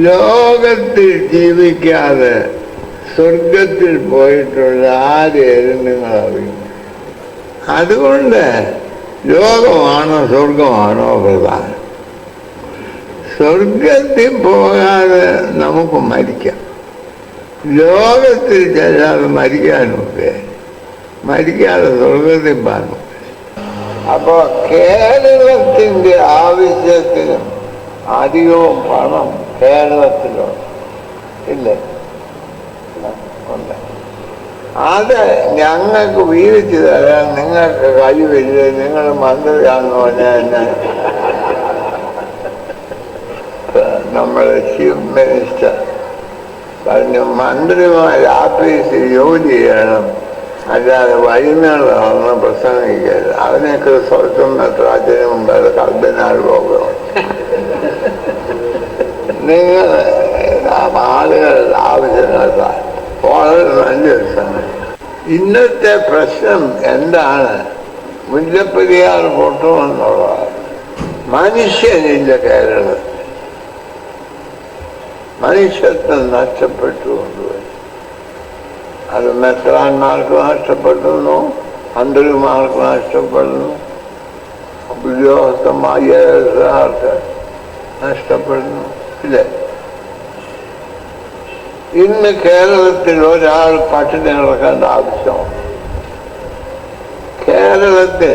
ലോകത്തിൽ ജീവിക്കാതെ സ്വർഗത്തിൽ പോയിട്ടുള്ള ആരെയും നിങ്ങൾ അറിയും അതുകൊണ്ട് ലോകമാണോ സ്വർഗമാണോ പ്രധാനം? സ്വർഗത്തിൽ പോകാതെ നമുക്ക് മരിക്കാം. ലോകത്തിൽ ചെല്ലാതെ മരിക്കാനൊക്കെ മരിക്കാതെ സ്വർഗത്തിൽ പാടും അപ്പോൾ കേരളത്തിന്റെ ആവശ്യത്തിനും അധികവും പണം കേരളത്തിലുണ്ട് ഇല്ലേ. ഉണ്ട്. അത് ഞങ്ങൾക്ക് വീതിച്ചു തരാൻ നിങ്ങൾക്ക് കഴിവില്ല? നിങ്ങൾ മന്ത്രിയാണെന്ന് പറഞ്ഞാൽ എന്നെ? നമ്മുടെ ചീഫ് മിനിസ്റ്റർ പറഞ്ഞു മന്ത്രിമാർ ആഫീസിൽ ജോലി ചെയ്യണം. അല്ലാതെ വൈകുന്നേരമാണ് പ്രസംഗിക്കരുത് അതിനൊക്കെ സ്വന്തം മെത്രാജിന് മുമ്പ് അത് കൽബനാൽ പോകും നിങ്ങൾ ആളുകളുടെ ആവശ്യങ്ങൾക്ക് വളരെ നല്ലൊരു സമയം ഇന്നത്തെ പ്രശ്നം എന്താണ്? മുല്ലപ്പെരിയാർ പൊട്ടുമെന്നുള്ളതാണ്. മനുഷ്യനില്ല കേരളത്തിൽ. മനുഷ്യത്വം നഷ്ടപ്പെട്ടു കൊണ്ടുപോയി. അത് മെത്രാന്മാർക്ക് നഷ്ടപ്പെടുന്നു മന്ത്രിമാർക്ക് നഷ്ടപ്പെടുന്നു ഉദ്യോഗസ്ഥന്മാർക്ക് നഷ്ടപ്പെടുന്നു. ഇല്ലേ. ഇന്ന് കേരളത്തിൽ ഒരാൾ പട്ടിണി കിടക്കേണ്ട ആവശ്യമാണ് കേരളത്തിൽ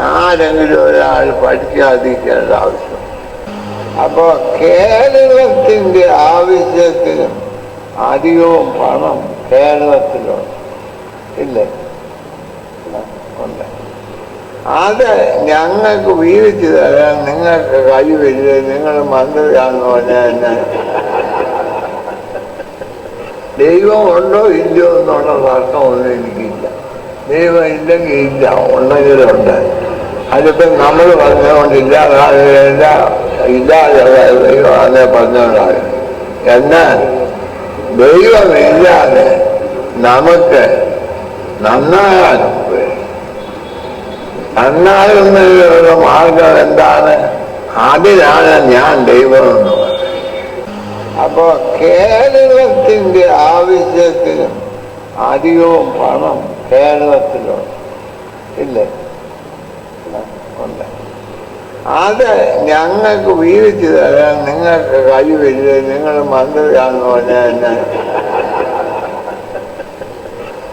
ആരെങ്കിലും ഒരാൾ പഠിക്കാതിരിക്കേണ്ട ആവശ്യം. അപ്പോൾ കേരളത്തിന്റെ ആവശ്യത്തിന് അധികവും പണം കേരളത്തിലുണ്ട്. ഇല്ലേ. ഉണ്ട്. അത് ഞങ്ങൾക്ക് വീതിച്ചു തരാൻ നിങ്ങൾക്ക് കഴിവില്ല? നിങ്ങൾ മന്ത്രിയാണെന്ന് പറഞ്ഞാൽ എന്നെ? ദൈവം ഉണ്ടോ ഇല്ലയോ എന്നുള്ള തർക്കമൊന്നും എനിക്കില്ല. ദൈവം ഇല്ലെങ്കിൽ ഇല്ല ഉണ്ടെങ്കിലുണ്ട്. അതിപ്പം നമ്മൾ പറഞ്ഞുകൊണ്ട് ഇല്ലാതാകില്ല ഇല്ലാതെ ദൈവം അതെ പറഞ്ഞുകൊണ്ടാണ്. എന്നാൽ ദൈവമില്ലാതെ നമുക്ക് നന്നാകാനും നന്നാകുന്നതിനുള്ള മാർഗം എന്താണ്? അതിനാണ് ഞാൻ ദൈവം എന്ന് പറയുന്നത്. അപ്പോൾ കേരളത്തിന്റെ ആവശ്യത്തിനും അധികവും പണം കേരളത്തിലുണ്ട്. ഇല്ലേ? ഉണ്ട്. അത് ഞങ്ങൾക്ക് വീതിച്ചു തരാൻ നിങ്ങൾക്ക് കഴിവില്ല? നിങ്ങൾ മന്ത്രിയാണെന്ന് പറഞ്ഞാൽ